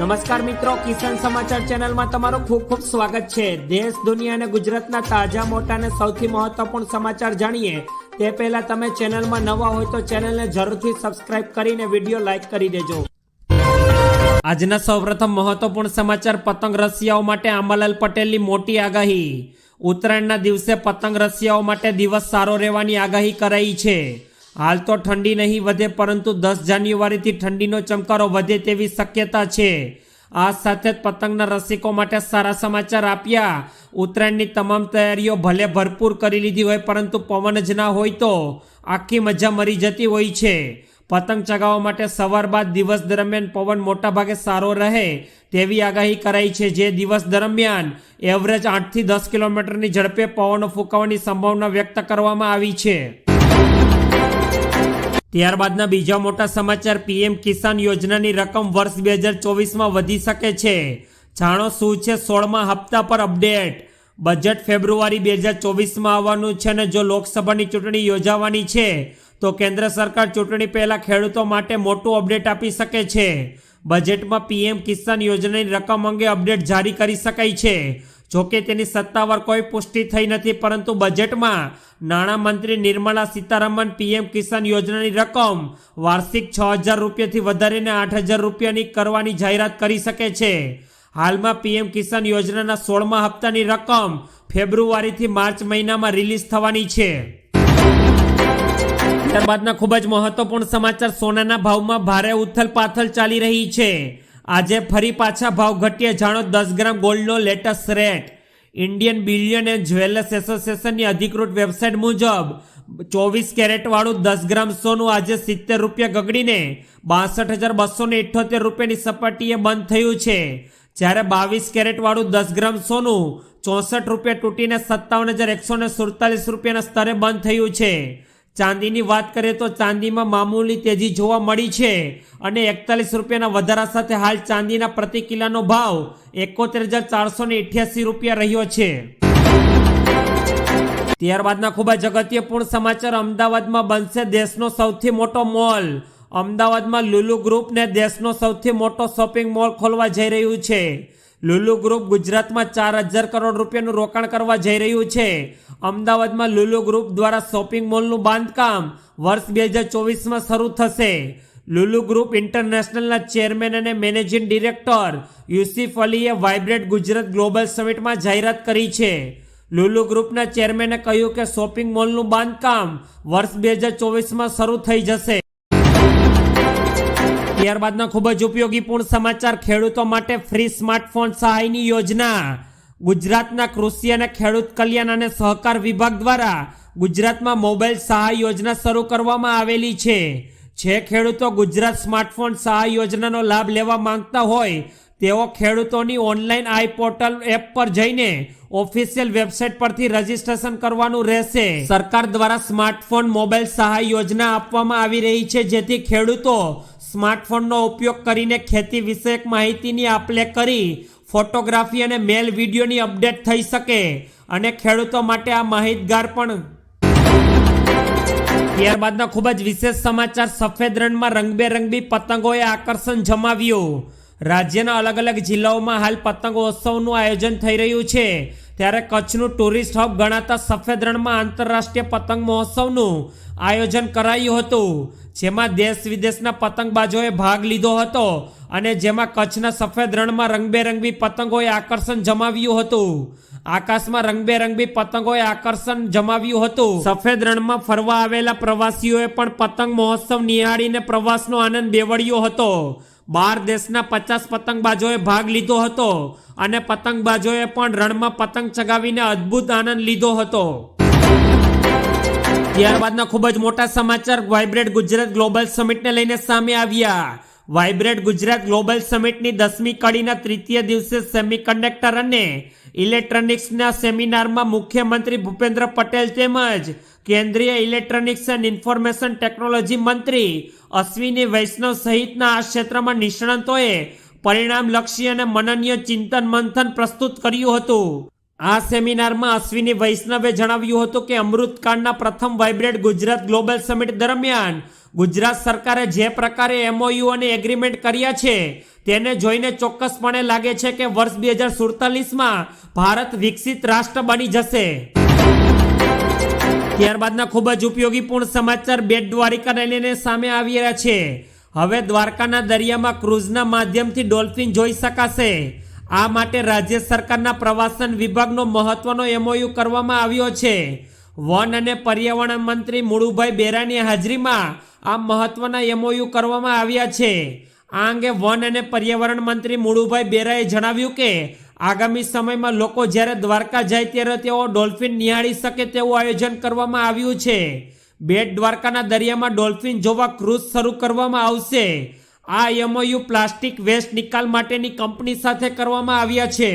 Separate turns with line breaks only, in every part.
નમસ્કાર મિત્રો, કિસાન સમાચાર ચેનલમાં તમારું ખૂબ ખૂબ સ્વાગત છે. દેશ, દુનિયા અને ગુજરાતના તાજા મોટા અને સૌથી મહત્વપૂર્ણ સમાચાર જાણીએ. તે પહેલા તમે ચેનલમાં નવા હોય તો ચેનલને જરૂરથી સબસ્ક્રાઇબ કરીને વીડિયો લાઇક કરી દેજો. આજના સૌપ્રથમ મહત્વપૂર્ણ સમાચાર પતંગ રસિયાઓ માટે આંબાલાલ પટેલની મોટી આગાહી. ઉત્તરાયણના દિવસે પતંગ રસિયાઓ માટે દિવસ સારો રહેવાની આગાહી કરાઈ છે. હાલ તો ઠંડી નહીં વધે, પરંતુ દસ જાન્યુઆરીથી ઠંડીનો ચમકારો વધે તેવી શક્યતા છે. આ સાથે જ પતંગના રસિકો માટે સારા સમાચાર આપ્યા. ઉત્તરાયણની તમામ તૈયારીઓ ભલે ભરપૂર કરી લીધી હોય, પરંતુ પવન જ ના હોય તો આખી મજા મરી જતી હોય છે. પતંગ ચગાવવા માટે સવાર બાદ દિવસ દરમિયાન પવન મોટાભાગે સારો રહે તેવી આગાહી કરાઈ છે. જે દિવસ દરમિયાન એવરેજ આઠથી દસ કિલોમીટરની ઝડપે પવનો ફૂંકાવાની સંભાવના વ્યક્ત કરવામાં આવી છે. ત્યારબાદના બીજા મોટા સમાચાર, પીએમ કિસાન યોજનાની રકમ વર્ષ બે હજાર ચોવીસમાં વધી શકે છે. જાણો શું છે સોળમા હપ્તા પર અપડેટ? બજેટ ફેબ્રુઆરી બે હજાર ચોવીસમાં આવવાનું છે અને જો લોકસભાની ચૂંટણી યોજાવાની છે, તો કેન્દ્ર સરકાર ચૂંટણી પહેલાં ખેડૂતો માટે મોટું અપડેટ આપી શકે છે. બજેટમાં પીએમ કિસાન યોજનાની રકમ અંગે અપડેટ જારી કરી શકાય છે. જોકે તેની સત્તાવાર કોઈ પુષ્ટિ થઈ નથી, પરંતુ બજેટમાં નાણામંત્રી નિર્મલા સીતારામન પીએમ કિસાન યોજનાની રકમ વાર્ષિક છ હજાર રૂપિયાથી વધારીને આઠ હજાર રૂપિયાની કરવાની જાહેરાત કરી શકે છે. હાલમાં પીએમ કિસાન યોજનાના સોળમા હપ્તાની રકમ ફેબ્રુઆરીથી માર્ચ મહિનામાં રિલીઝ થવાની છે. ત્યારબાદના ખૂબ જ મહત્વપૂર્ણ સમાચાર. સોનાના ભાવમાં ભારે ઉથલ પાથલ ચાલી રહી છે. આજે ફરી પાછા ભાવ ઘટ્યા જાણો દસ gram ગોલ્ડનો latest rate. Indian bullion and jewellers એસોસિએશનની અધિકૃત વેબસાઇટ મુજબ, ચોવીસ કેરેટવાળું દસ ગ્રામ સોનું આજે સિત્તેર રૂપિયા ગગડીને બાસઠ હજાર બસો ને ઇઠોતેર રૂપિયાની સપાટીએ બંધ થયું છે. જ્યારે બાવીસ કેરેટવાળું દસ ગ્રામ સોનું ચોસઠ રૂપિયા તૂટીને સત્તાવન હજાર એકસો ને સુડતાલીસ રૂપિયાના સ્તરે બંધ થયું છે. ચાંદીની વાત કરીએ તો ચાંદીમાં મામૂલી તેજી જોવા મળી છે અને એકતાલીસ રૂપિયાના વધારા સાથે હાલ ચાંદીના પ્રતિ કિલાનો ભાવ એકોતેર હજાર ચારસો ને રૂપિયા રહ્યો છે. ત્યારબાદના ખૂબ જ અગત્યપૂર્ણ સમાચાર અમદાવાદમાં બનશે દેશનો સૌથી મોટો મોલ. અમદાવાદમાં લુલુ ગ્રુપને દેશનો સૌથી મોટો શોપિંગ મોલ ખોલવા જઈ રહ્યું છે. લુલુ ગ્રુપ ગુજરાતમાં ચાર હજાર કરોડ રૂપિયાનું રોકાણ કરવા જઈ રહ્યું છે. અમદાવાદમાં લુલુ ગ્રુપ દ્વારા શોપિંગ મોલનું બાંધકામ વર્ષ બે હજાર ચોવીસમાં શરૂ થશે. લુલુ ગ્રુપ ઇન્ટરનેશનલના ચેરમેન અને મેનેજિંગ ડિરેક્ટર યુસિફ અલીએ વાઇબ્રેટ ગુજરાત ગ્લોબલ સમિટમાં જાહેરાત કરી છે. લુલુ ગ્રુપના ચેરમેને કહ્યું કે શોપિંગ મોલનું બાંધકામ વર્ષ બે હજાર ચોવીસમાં શરૂ થઈ જશે. ત્યારબાદના ખૂબ જ ઉપયોગીપૂર્ણ સમાચાર, ખેડૂતો માટે ફ્રી સ્માર્ટફોન સહાયની યોજના. ગુજરાતના કૃષિ અને ખેડૂત કલ્યાણ અને સહકાર વિભાગ દ્વારા ગુજરાતમાં મોબાઈલ સહાય યોજના શરૂ કરવામાં આવેલી છે. જે ખેડૂતો ગુજરાત સ્માર્ટફોન સહાય યોજનાનો લાભ લેવા માંગતા હોય, તેઓ ખેડૂતોની ઓનલાઈન આઈ પોર્ટલ એપ પર જઈને ઓફિશિયલ વેબસાઇટ પરથી રજીસ્ટ્રેશન કરવાનું રહેશે. સરકાર દ્વારા સ્માર્ટફોન મોબાઈલ સહાય યોજના આપવામાં આવી રહી છે, જેથી ખેડૂતો સ્માર્ટફોનનો ઉપયોગ કરીને ખેતી વિષયક માહિતીની આપલે કરી ફોટોગ્રાફી અને મેલ વિડીયોની અપડેટ થઈ શકે અને ખેડૂતો માટે આ માહિતગાર પણ. ત્યારબાદના ખૂબ જ વિશેષ સમાચાર, સફેદ રણમાં રંગબેરંગી પતંગોએ આકર્ષણ જમાવ્યું. રાજ્યના અલગ અલગ જિલ્લાઓમાં હાલ પતંગોત્સવનું આયોજન થઈ રહ્યું છે. ત્યારે કચ્છનું ટુરિસ્ટ હબ ગણાતા સફેદ રણમાં આંતરરાષ્ટ્રીય પતંગ મહોત્સવનું આયોજન કરાયું હતું. જેમાં દેશ વિદેશના પતંગબાજોએ ભાગ લીધો હતો અને જેમાં કચ્છના સફેદ રણમાં રંગબેરંગી પતંગોએ આકર્ષણ જમાવ્યું હતું. આકાશમાં રંગબેરંગી પતંગોએ આકર્ષણ જમાવ્યું હતું. સફેદ રણમાં ફરવા આવેલા પ્રવાસીઓએ પણ પતંગ મહોત્સવ નિહાળીને પ્રવાસનો આનંદ બેવડ્યો હતો. બાર દેશના પચાસ પતંગબાજોએ ભાગ લીધો હતો અને પતંગબાજોએ પણ રણમાં પતંગ ચગાવીને અદ્ભુત આનંદ લીધો હતો. ત્યારબાદના ખૂબ જ મોટા સમાચાર. વાઇબ્રેટ ગુજરાત ગ્લોબલ સમિટને લઈને સામે આવ્યા. વાઇબ્રેટ ગુજરાત ગ્લોબલ સમિટની દસમી કડીના તૃતીય દિવસે સેમિકન્ડક્ટર અને ઇલેક્ટ્રોનિક્સના સેમિનારમાં મુખ્યમંત્રી ભૂપેન્દ્ર પટેલ તેમજ કેન્દ્રીય ઇલેક્ટ્રોનિક્સ એન્ડ ઇન્ફોર્મેશન ટેકનોલોજી મંત્રી અશ્વિની વૈષ્ણવ સહિતના આ ક્ષેત્રમાં નિષ્ણાંતોએ પરિણામલક્ષી અને મનનીય ચિંતન મંથન પ્રસ્તુત કર્યું હતું. આ સેમિનારમાં અશ્વિની વૈષ્ણવે જણાવ્યું હતું કે અમૃતકાળના પ્રથમ વાઇબ્રેટ ગુજરાત ગ્લોબલ સમિટ દરમિયાન ગુજરાત સરકારે જે પ્રકારે એમઓયુ અને એગ્રીમેન્ટ કર્યા છે, તેને જોઈને ચોક્કસપણે લાગે છે કે વર્ષ બે હજાર સુડતાલીસમાં ભારત વિકસિત રાષ્ટ્ર બની જશે. ત્યારબાદના ખૂબ જ ઉપયોગીપૂર્ણ સમાચાર બેટ દ્વારિકાને લઈને સામે આવી રહ્યા છે. હવે દ્વારકાના દરિયામાં ક્રૂઝના માધ્યમથી ડોલ્ફિન જોઈ શકાશે. આ માટે રાજ્ય સરકારના પ્રવાસન વિભાગનો મહત્વનો એમઓયુ કરવામાં આવ્યો છે. વન અને પર્યાવરણ મંત્રી મુળુભાઈ બેરાની હાજરીમાં આ મહત્વના એમઓયુ કરવામાં આવ્યા છે. આ અંગે વન અને પર્યાવરણ મંત્રી મુળુભાઈ બેરાએ જણાવ્યું કે, આગામી સમયમાં લોકો જ્યારે દ્વારકા જાય ત્યારે તેઓ ડોલ્ફિન નિહાળી શકે તેવું આયોજન કરવામાં આવ્યું છે. બેટ દ્વારકાના દરિયામાં ડોલ્ફિન જોવા ક્રૂઝ શરૂ કરવામાં આવશે. આ એમઓયુ પ્લાસ્ટિક વેસ્ટ નિકાલ માટેની કંપની સાથે કરવામાં આવ્યા છે.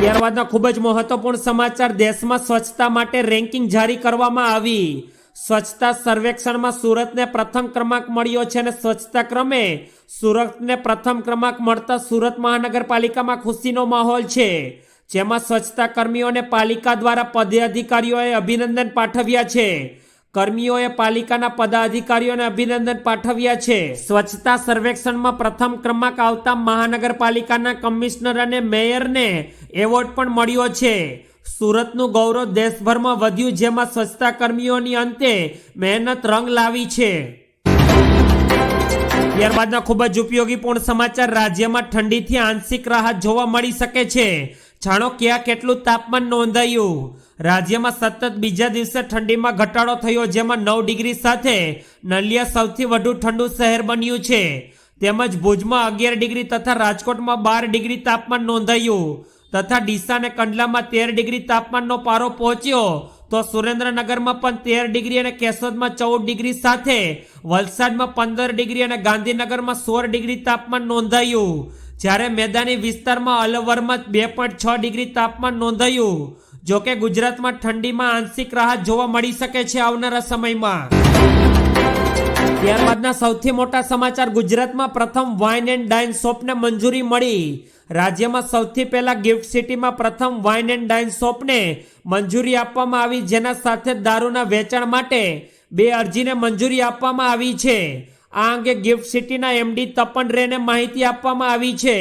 ત્યારબાદના ખૂબ જ મહત્વપૂર્ણ સમાચાર, દેશમાં સ્વચ્છતા માટે રેન્કિંગ જારી કરવામાં આવી. સ્વચ્છતા સર્વેક્ષણમાં સુરતને પ્રથમ ક્રમાંક મળ્યો છે અને સ્વચ્છતા ક્રમે સુરતને પ્રથમ ક્રમાંક મળતા સુરત મહાનગરપાલિકામાં ખુશીનો માહોલ છે. જેમાં સ્વચ્છતા કર્મીઓને પાલિકા દ્વારા પદાધિકારીઓએ અભિનંદન પાઠવ્યા છે. કર્મીઓએ પાલિકાના પદાધિકારીઓને અભિનંદન પાઠવ્યા છે. સ્વચ્છતા સર્વેક્ષણમાં પ્રથમ ક્રમાંક આવતા મહાનગરપાલિકાના કમિશનર અને મેયરને એવોર્ડ પણ મળ્યો છે. સુરતનું ગૌરવ દેશભરમાં વધ્યું, જેમાં સ્વચ્છતા કર્મીઓની અંતે મહેનત રંગ લાવી છે. ત્યારબાદના ખૂબ જ ઉપયોગીપૂર્ણ સમાચાર, રાજ્યમાં ઠંડીથી આંશિક રાહત જોવા મળી શકે છે. જાણો ક્યાં કેટલું તાપમાન નોંધાયું? રાજ્યમાં સતત બીજા દિવસે ઠંડીમાં ઘટાડો થયો, જેમાં નવ ડિગ્રી સાથે નલિયા સૌથી વધુ ઠંડુ શહેર બન્યું છે. તેમજ ભુજમાં અગિયાર ડિગ્રી તથા રાજકોટમાં બાર ડિગ્રી તાપમાન નોંધાયું. તથા ડીસા અને કંડલામાં તેર ડિગ્રી તાપમાનનો પારો પહોંચ્યો. તો સુરેન્દ્રનગરમાં પણ તેર ડિગ્રી અને કેશોદમાં ચૌદ ડિગ્રી સાથે વલસાડમાં પંદર ડિગ્રી અને ગાંધીનગરમાં સોળ ડિગ્રી તાપમાન નોંધાયું. જ્યારે મેદાની વિસ્તારમાં અલવરમાં બે પોઈન્ટ છ ડિગ્રી તાપમાન નોંધાયું. જોકે ગુજરાતમાં ઠંડીમાં આંશિક રાહત જોવા મળી શકે છે આવનારા સમયમાં. ત્યારબાદના સૌથી મોટા સમાચાર ગુજરાતમાં પ્રથમ વાઇન એન્ડ ડાઇન શોપને મંજૂરી મળી. રાજ્યમાં સૌથી પહેલા ગિફ્ટ સિટીમાં પ્રથમ વાઇન એન્ડ ડાઇન શોપને મંજૂરી આપવામાં આવી, જેના સાથે દારૂના વેચાણ માટે બે અરજીને મંજૂરી આપવામાં આવી છે. આ અંગે ગિફ્ટ સિટીના એમડી તપન રેને માહિતી આપવામાં આવી છે.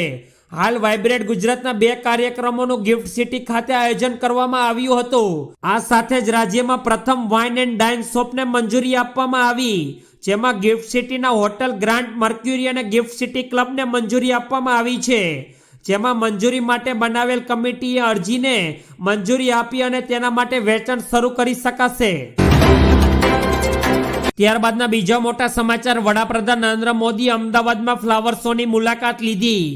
હાલ વાઇબ્રેટ ગુજરાતના બે કાર્યક્રમોનું ગિફ્ટ સિટી ખાતે આયોજન કરવામાં આવ્યું હતું. આ સાથે જ રાજ્યમાં પ્રથમ વાઇન એન્ડ ડાઇન શોપને મંજૂરી આપવામાં આવી, જેમાં ગિફ્ટ સિટીના હોટલ ગ્રાન્ડ મર્ક્યુરી અને ગિફ્ટ સિટી ક્લબને મંજૂરી આપવામાં આવી છે. જેમાં મંજૂરી માટે બનાવેલ કમિટીએ અરજીને મંજૂરી આપી અને તેના માટે વેચાણ શરૂ કરી શકાશે. ત્યારબાદના બીજા મોટા સમાચાર. વડાપ્રધાન નરેન્દ્ર મોદી અમદાવાદમાં ફ્લાવર શોની મુલાકાત લીધી.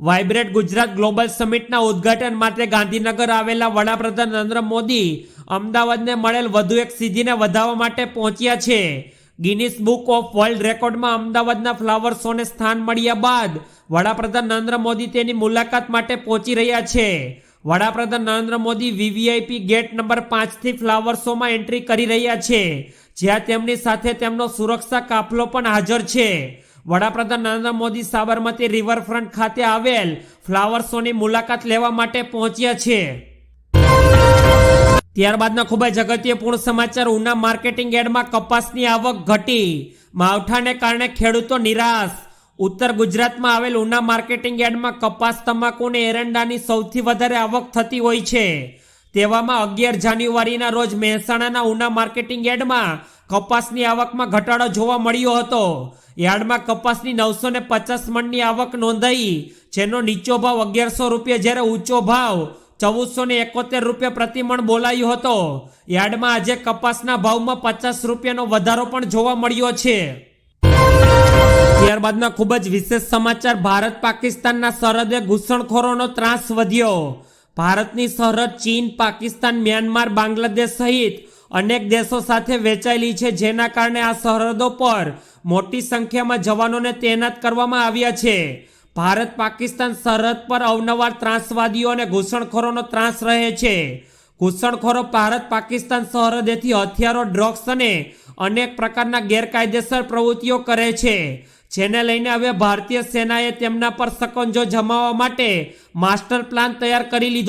વાઇબ્રેટ ગુજરાત ગ્લોબલ સમિટના ઉદ્ઘાટન માટે ગાંધીનગર આવેલા વડાપ્રધાન નરેન્દ્ર મોદી અમદાવાદને મળેલ વધુ એક સિદ્ધિને વધાવવા માટે પહોંચ્યા છે. ગિનિસ બુક ઓફ વર્લ્ડ રેકોર્ડમાં અમદાવાદના ફ્લાવર શોને સ્થાન મળ્યા બાદ વડાપ્રધાન નરેન્દ્ર મોદી તેની મુલાકાત માટે પહોંચી રહ્યા છે. વડાપ્રધાન Narendra Modi VVIP gate number પાંચથી ફ્લાવર શોમાં એન્ટ્રી કરી રહ્યા છે, જ્યાં તેમની સાથે તેમનો સુરક્ષા કાફલો પણ હાજર છે. વડાપ્રધાન નરેન્દ્ર મોદી સાબરમતી રિવરફ્રન્ટ ખાતે આવેલ ફ્લાવર શોની મુલાકાત લેવા માટે પહોંચ્યા છે. ત્યારબાદના ખૂબ જ અગત્યપૂર્ણ સમાચાર. ઉના માર્કેટિંગ યાર્ડમાં કપાસની આવક ઘટી. માવઠાને કારણે ખેડૂતો નિરાશ. ઉત્તર ગુજરાતમાં આવેલ ઉના માર્કેટિંગ યાર્ડમાં કપાસ, તમાકુ અને એરંડાની સૌથી વધારે આવક થતી હોય છે. તેવામાં અગિયાર જાન્યુઆરીના રોજ મહેસાણાના ઉના માર્કેટિંગ યાર્ડમાં કપાસની આવકમાં ઘટાડો જોવા મળ્યો હતો. યાર્ડમાં કપાસની નવસો ને પચાસ મણની આવક નોંધાઈ, જેનો નીચો ભાવ અગિયારસો રૂપિયા જ્યારે ઊંચો ભાવ ચૌદસો ને એકોતેર રૂપિયા પ્રતિમણ બોલાયો હતો. યાર્ડમાં આજે કપાસના ભાવમાં પચાસ રૂપિયાનો વધારો પણ જોવા મળ્યો છે. ત્યારબાદના ખૂબ જ વિશેષ સમાચાર. ભારત પાકિસ્તાનના સરહદે ઘૂસણખોરોનો ત્રાસ વધ્યો. ભારતની સરહદ ચીન, પાકિસ્તાન, મ્યાનમાર, બાંગ્લાદેશ સહિત અનેક દેશો સાથે વેચાયેલી છે, જેના કારણે આ સરહદો પર મોટી સંખ્યામાં જવાનોને તૈનાત કરવામાં આવ્યા છે. ભારત, પાકિસ્તાન સરહદ પર અવનવાર ત્રાસવાદીઓ અને ઘૂસણખોરોનો ત્રાસ રહે છે. ઘૂસણખોરો ભારત, પાકિસ્તાન સરહદેથી હથિયારો, ડ્રગ્સ અને અનેક પ્રકારના ગેરકાયદેસર પ્રવૃત્તિઓ કરે છે. જેને લઈને હવે ભારતીય સેનાએ તેમના પર શકંજો જમાવવા માટે માસ્ટર પ્લાન તૈયાર કરી લીધો